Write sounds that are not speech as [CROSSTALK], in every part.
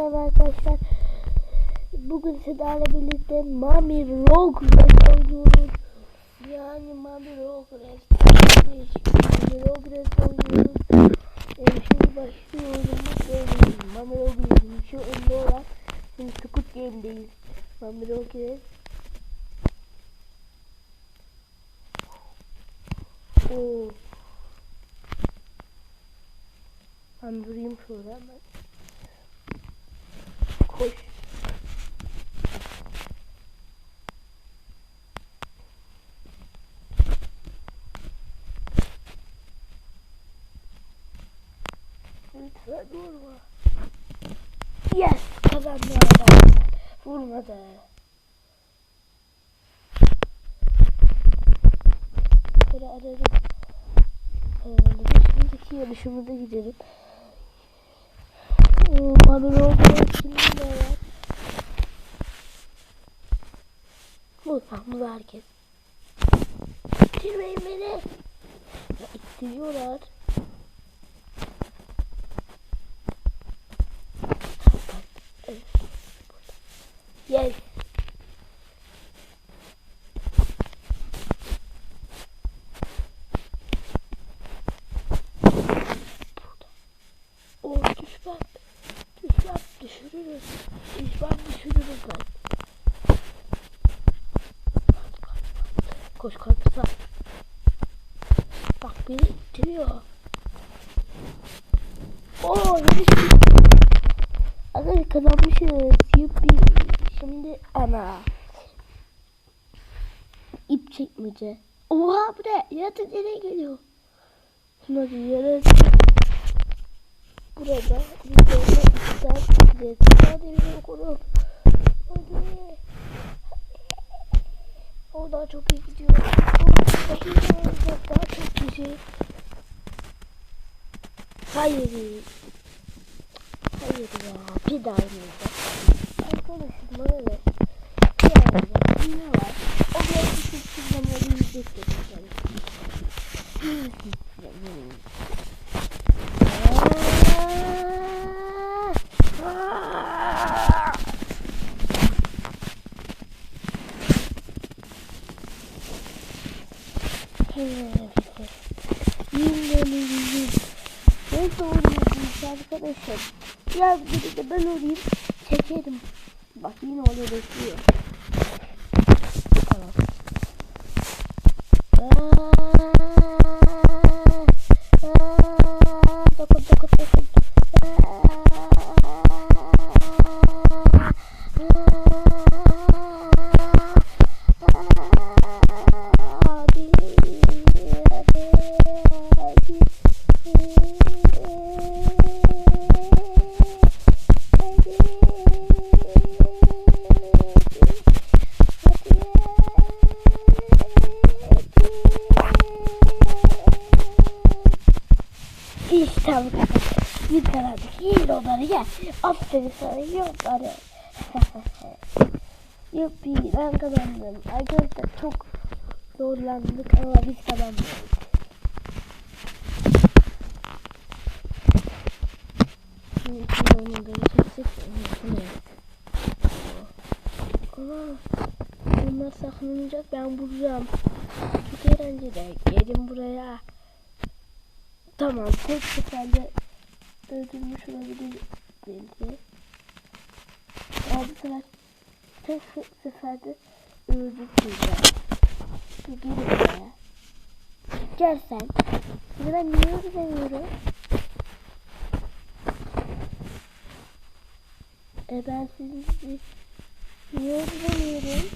merhaba arkadaşlar. Bugün sizlerle birlikte Mami Red oynuyoruz. Yani Mami. Değişik Mami Red oynuyoruz. Ee, şimdi başlıyorum. Ee, Mami Red'in şu önde olan. Şimdi Squid Game'deyiz. Mami Red. Oo. Ben durayım şurada hemen. Koş. Lütfen vurma. Yes! Kazandı arkadaşlar. Vurmadı. Böyle ararım. Ee, şimdiki yarışımıza gidelim. Haber olduğu için de var. Bu herkes. İttirmeyin beni. Ya ittiriyorlar. Yes. O düşman. Düşman düşürürüz. Düşman düşürürüz lan. Koş korkusa. Bak beni ittiriyor. Oo yarış Arkadaşlar kazanmışız. Yuppi. Şimdi ana. Çekmece. Oha bu ne? Yaratık nereye geliyor? Bir yaratık. Burada videoda ister gideceğiz. Hadi video kurum. Hadi. O daha çok iyi gidiyor. O dakika olacak daha çok kişi. Hayır. Hayır ya. Bir daha oynayacak. Arkadaşım bana ne? Ne var? O biraz küçük çizgileri yiyecek de. Nasıl oynuyorsunuz arkadaşlar? Biraz gidip de ben olayım. Çekerim. Bak yine orada bekliyor. Aferin sana ye onları. [LAUGHS] Yuppi ben kazandım. Arkadaşlar çok zorlandık ama biz kazandık. Şimdi şimdi. Ama bunlar saklanacak ben vuracağım. Çok eğlenceli. Gelin buraya. Tamam tek seferde öldürmüş olabilir belki. Ama bu sefer tek se- seferde öldürmeyeceğim. Bir geri buraya. Gel sen. Şimdi ben niye öldüremiyorum? E ben sizi niye öldüremiyorum?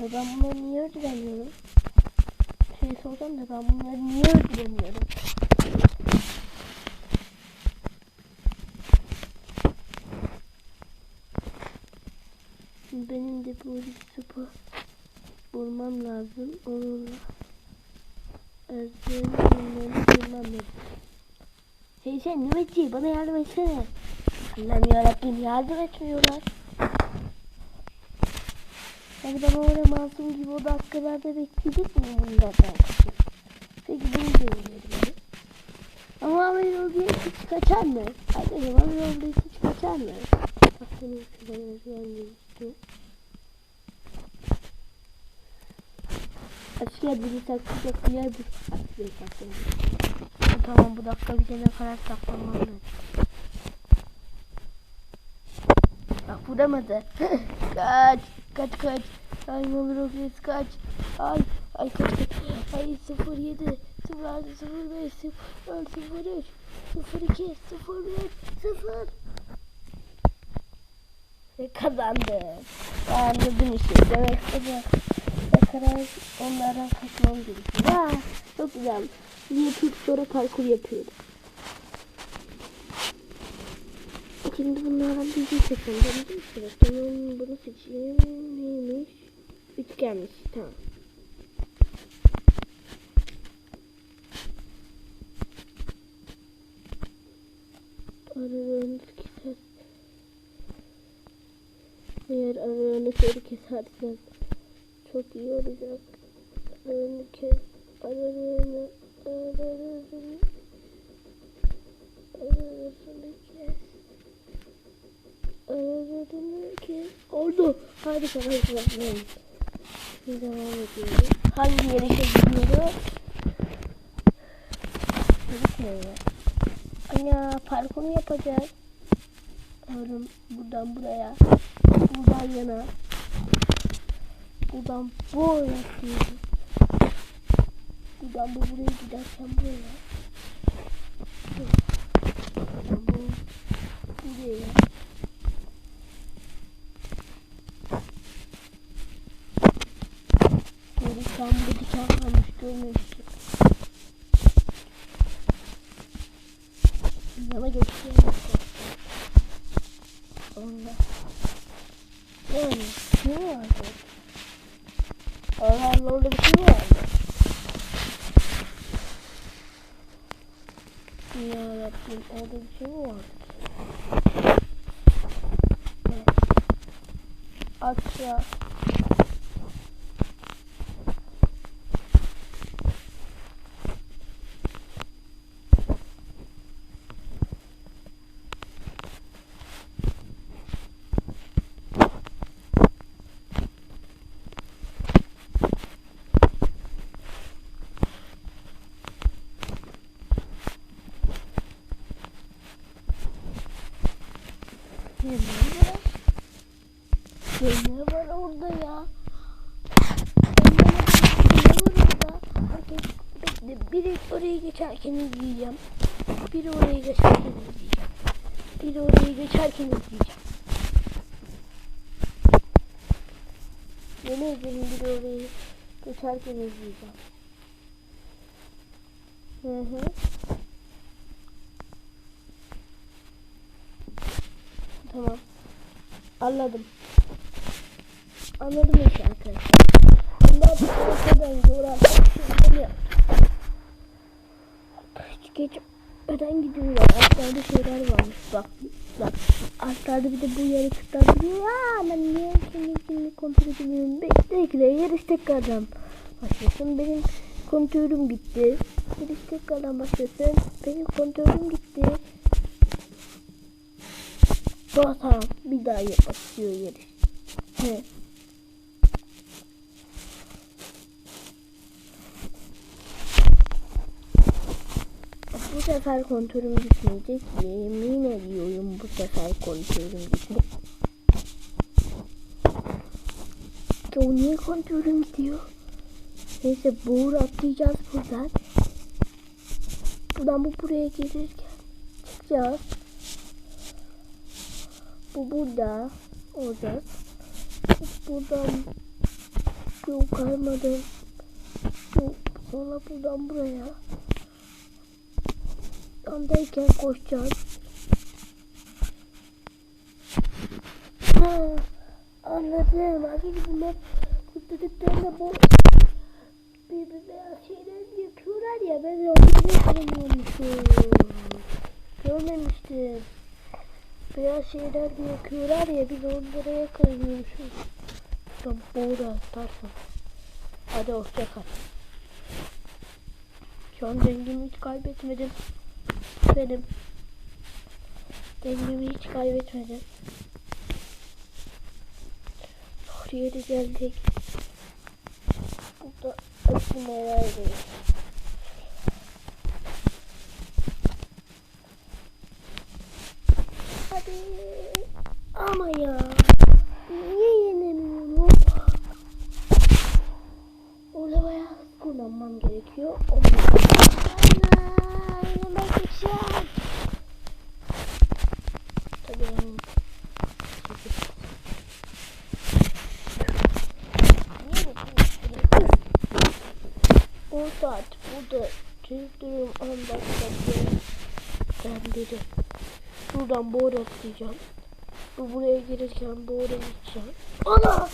E ben bunları niye öldüremiyorum? Şey soracağım da ben bunları niye öldüremiyorum? Şimdi benim de bu topu bulmam lazım. Onunla özgürlüğümü bulmam lazım. Hey sen nöbetçi bana yardım etsene. Allah'ım yarabbim yardım etmiyorlar. Yani ben öyle masum gibi o dakikalarda bekleyecek miyim bunlardan? Peki bunu deneyelim. Ama Amir Olgu'ya hiç kaçar mı? Arkadaşlar Amir Olgu'ya hiç kaçar geçer mi? Bak benim özgürlüğüm Aşkıya biri saklayacak yer bir saklayacak. Tamam bu dakika bize ne kadar saklamam lazım. Bak vuramadı. [LAUGHS] kaç. Kaç kaç. Ay ne olur Ofis kaç. Ay. Ay kaç. Ay 07 06 05 04 03 02 01 0 Ve kazandı. Anladım işte. Demek ki ne kadar onlardan kaçmam gerekiyor. Ha, çok güzel. Yine sonra parkur yapıyordu. Şimdi bunlardan bir şey seçelim. Ben bir şey seçeyim. Bunu seçeyim. Neymiş? Üçgenmiş. Tamam. Aradığınız keser. Eğer aradığınızı keserseniz çok iyi olacak. Aradığını kes. Aradığını. Aradığını. Aradığını kes. Aradığını kes. Oldu. Hadi sana izleyelim. Şimdi devam ediyoruz. Hangi yarışa gidiyoruz? Kere. Ana parkur yapacağız. Oğlum buradan buraya. Buradan yana. Buradan böyle gidiyoruz. Buradan bu buraya giderken böyle. Buradan bu buraya. Böyle tam bu diken kalmış görmemiştim. Ama geçiyorum. Onda. Yani ne vardı? Allah Allah orada bir şey vardı. Ya Rabbim orada bir şey. Aşağı. Ne var? Ne var orada ya? Biri oraya geçerken izleyeceğim. Biri oraya geçerken izleyeceğim. Biri oraya geçerken izleyeceğim. Yemin ederim biri oraya geçerken izleyeceğim. Hı hı. Tamam. Anladım. Anladım işte arkadaşlar. Bundan bu kadar uğraşmak şimdi yaptım. Geç öden gidiyorlar. Altlarda şeyler varmış bak. Bak. Altlarda bir de bu yaratıklar duruyor. Ya ben niye kendi kendimi kontrol edemiyorum. Bekle yarış tekrardan başlasın. Benim kontörüm gitti. Yarış tekrardan başlasın. Benim kontörüm gitti. Tamam tamam. Bir daha yapmak istiyor yarış. He. Bu sefer kontörüm düşmeyecek. Yemin ediyorum bu sefer kontörüm düşmeyecek. Ya niye kontörüm gidiyor? Neyse boğur atlayacağız buradan. Buradan bu buraya gelirken çıkacağız. Bu burada olacak. Buradan yukarımadım. Bu sonra buradan buraya. Yandayken koşacağız. Ha, anladım. Arkadaşlar bunlar kurtuluklarında bu bir beyaz şeyler yapıyorlar ya ben onu görmemiştim. Görmemiştim. Beyaz şeyler yakıyorlar ya biz onlara yakalıyormuşuz. Tam boğra atarsın. Hadi hoşça kal. Şu an dengemi hiç kaybetmedim. Benim Dengemi hiç kaybetmedim. Doğru yere geldik. Burada aslında neredeyiz? Hadi. Ama ya. Niye yenemiyorum? Orada bayağı hız kullanmam gerekiyor. Ana, yenemek için. Tabii onun On saat burada çözdürüyorum 10 dakika diye. Ben biri. Şuradan boğur atlayacağım. Bu buraya gelirken boğura gideceğim. Ana!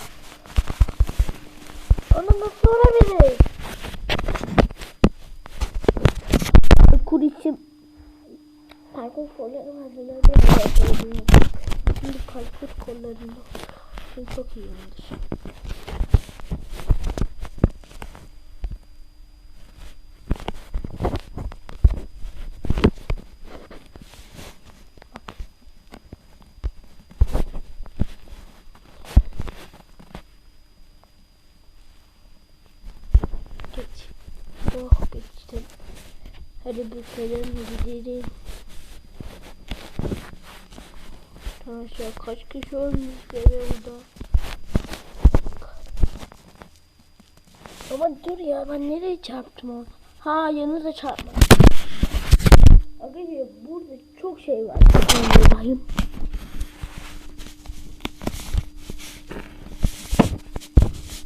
Ana nasıl olabilir? Kur için parkur kollarım hazırladım. Şimdi parkur kollarında. Çok iyi olur. Geç. Oh geçtim. Hadi bakalım gidelim. Arkadaşlar kaç kişi böyle burada. Ama dur ya ben nereye çarptım onu? Ha yanınıza çarpmadım. Arkadaşlar burada çok şey var. Bakayım.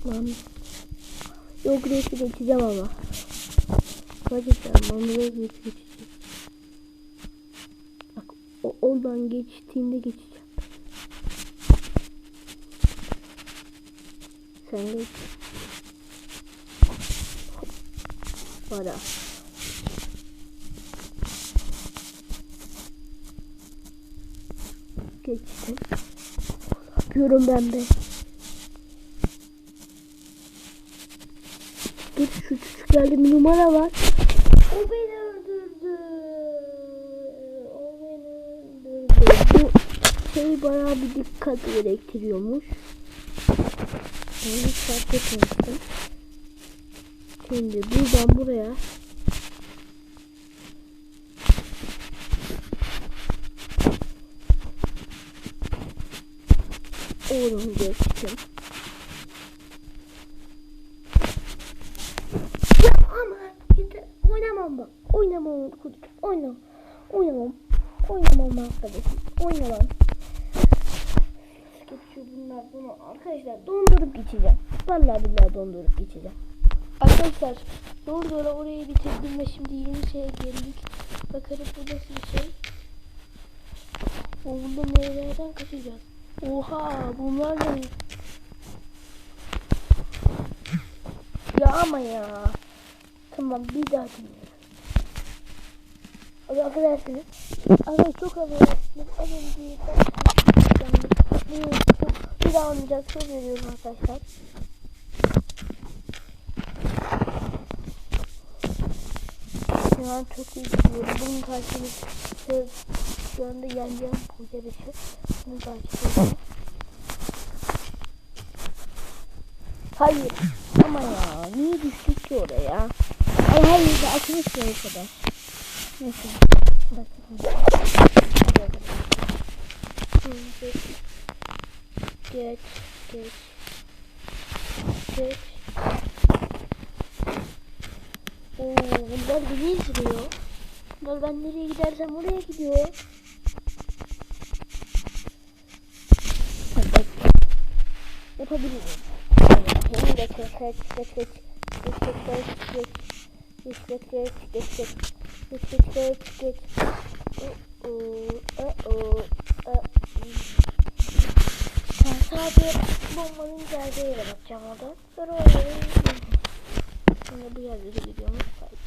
Lan. Yok reisi geçeceğim ama. Hadi sen bana. Bak o, oradan geçtiğinde geçeceğim. Sen geç. Bana. Geçtim. Yapıyorum ben de. Dur şu küçük yerde bir numara var. O beni öldürdü. O beni öldürdü. Bu şey bayağı bir dikkat gerektiriyormuş. Ben hiç fark etmemiştim. Şimdi buradan buraya Oğlum geçtim. Ya ama yeter. Oynamam bak. Oynamam kuduk. Oynamam. Oynamam. Arkadaşım. Oynamam. Geçiyor bunlar bunu. Arkadaşlar dondurup geçeceğim. Vallahi billahi dondurup geçeceğim. Arkadaşlar doğru doğru orayı bitirdim ve şimdi yeni şeye geldik. Bakalım bu nasıl bir şey. O bunda meyvelerden kaçacağız. Oha bunlar ne? Ya ama ya. Tamam bir daha dinliyorum. Abi Abi çok affedersiniz. Az önce. Bir daha oynayacağız. Söz veriyorum arkadaşlar. Şu an çok iyi gidiyorum. Bunun karşılığı şu, şu anda yeneceğim bu yarışı. Bunun karşılığı. Hayır. Ama ya niye düştük ki oraya? Ay hayır ya o kadar. Neyse. Geç. Geç. Geç. Geç. Oo, bunlar bizi izliyor. Bunlar ben nereye gidersem oraya gidiyor. Yapabilirim. Yeni de geç geç geç geç geç geç geç geç geç geç geç geç geç geç geç Ben sadece bombanın geldiği yere bakacağım orada. Sonra oraya Şimdi bu yerlere gidiyormuş kaç.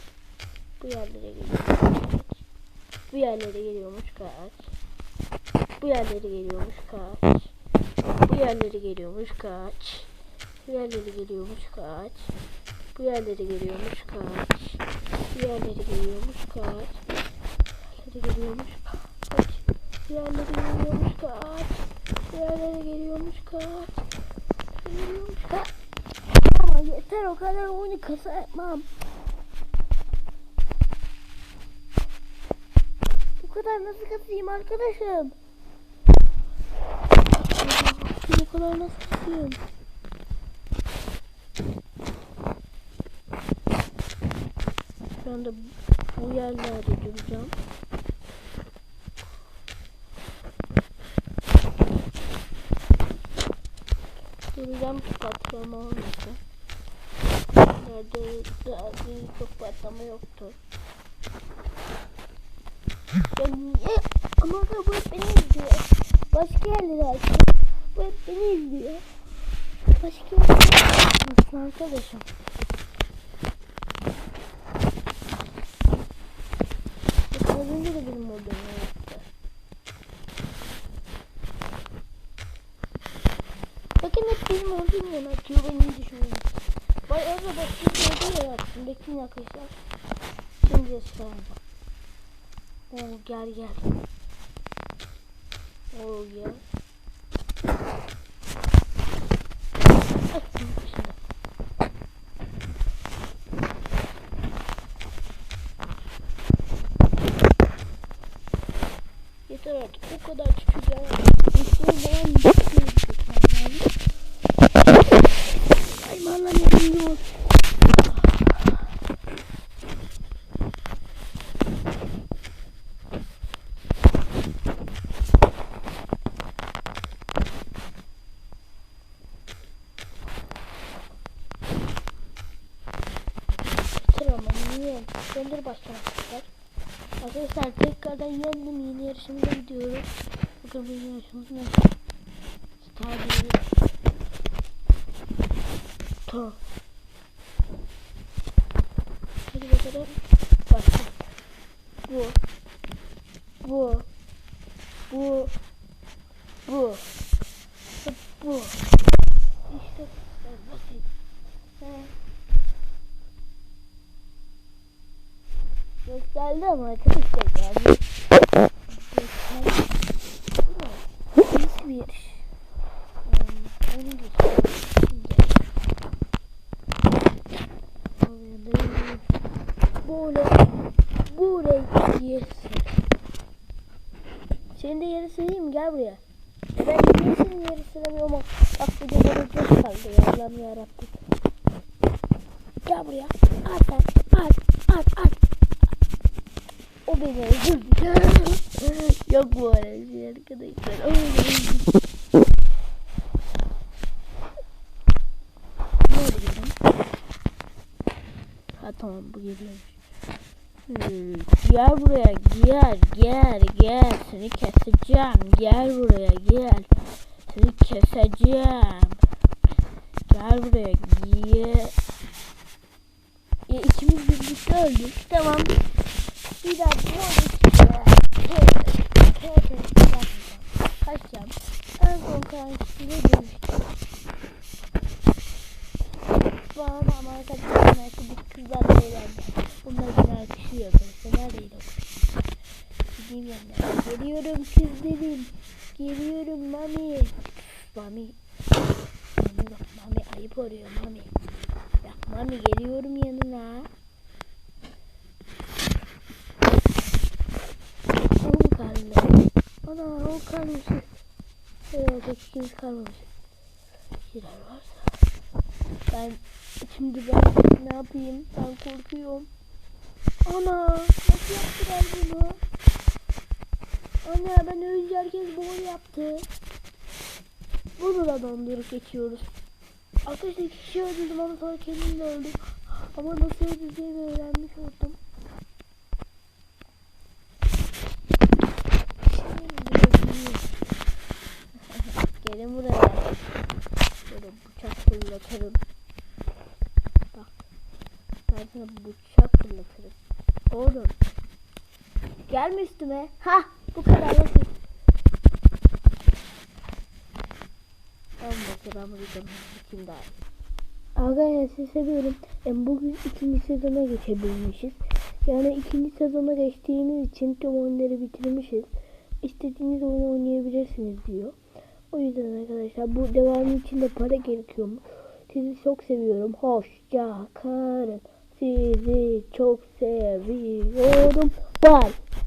Bu yerlere geliyormuş kaç. Bu yerlere geliyormuş kaç. Bu yerlere geliyormuş kaç. Bu yerlere geliyormuş kaç. Bu yerlere geliyormuş kaç. Bu yerlere geliyormuş kaç. Bu yerlere geliyormuş kaç. Bu yerlere geliyormuş kaç. Diğerleri geliyormuş kaç. Diğerleri geliyormuş kaç. Geliyormuş kaç. Ama yeter o kadar oyunu kasa yapmam. Bu kadar nasıl kasayım arkadaşım? Bu kadar nasıl kasayım? Şu anda bu yerlerde duracağım. Duracağım ki patlama olmasın. Nerede, nerede çok patlama yoktur. Ya niye? Ama da bu hep beni izliyor. Başka yerlere açıyor. Bu hep beni izliyor. Başka yerlere açmasın arkadaşım. Bak az önce de benim modelimi yaptı. Benim olduğum yana atıyor benim düşünüyorum. Bayağı da başka bir yerde yarattım. Bekleyin arkadaşlar. Şimdi göstereceğim. Oo gel gel. Oo gel. Açtım şimdi. Yeter artık bu kadar küçük ya. Üstüne bayan ama niye? Döndür baştan arkadaşlar. Arkadaşlar tekrardan yendim yeni yarışımıza gidiyoruz. Bakın bu yeni yarışımız ne? Star diyoruz. Bakalım. Başla. Bu. Bu. Bu. Bu. Ve Bu. İşte basit. He. Gösterdi ama arkadaşlar yani. Gösterdi. Bu ne? Nasıl bir yarış? Um, onu göstereyim. Şimdi. Böyle. Yes. Senin de yeri sileyim gel buraya. Ben senin yeri silemiyorum ama bak bu da bana kaldı ya Allah'ım yarabbim. Gel buraya. At at at at at. O beni öldürdü. Yok bu arada arkadaşlar. O beni öldürdü. Ha tamam bu geliyormuş. Gel buraya gel gel gel. Seni keseceğim. Gel buraya gel. Seni keseceğim. Gel buraya gel. Ya ikimiz birlikte öldük. Tamam bir daha bu işte kaçacağım en son karşısında dövüşeceğim bana ama arkadaşlar arkadaş kızlar eğlendi bunlar beni alkışlıyor böyle neredeydi o kız gideyim yanına geliyorum kızlarım geliyorum mami mami mami bak mami ayıp oluyor mami bak mami geliyorum yanına on kaldı ana on kalmışız herhalde kimse kalmamış şeyler varsa ben şimdi ben ne yapayım? Ben korkuyorum. Ana nasıl yaptılar bunu? Ana ben önce herkes bol yaptı. Bunu da dondurup geçiyoruz. Arkadaşlar iki kişi öldürdüm ama sonra kendim de öldüm ama nasıl öldüreceğimi öğrenmiş oldum Şimdi öldüreyim. Gelin buraya. Böyle bıçak fırlatırım. Bak. Ben sana bıçak fırlatırım. Oğlum. Gelme üstüme. Ha, bu kadar basit. Tamam bakın ben bunu kim daha. Arkadaşlar seviyorum. Yani bugün ikinci sezona geçebilmişiz. Yani ikinci sezona geçtiğimiz için tüm oyunları bitirmişiz. istediğiniz oyunu oynayabilirsiniz diyor. O yüzden arkadaşlar bu devamı için de para gerekiyor mu? Sizi çok seviyorum. Hoşça kalın. Sizi çok seviyorum. Bye.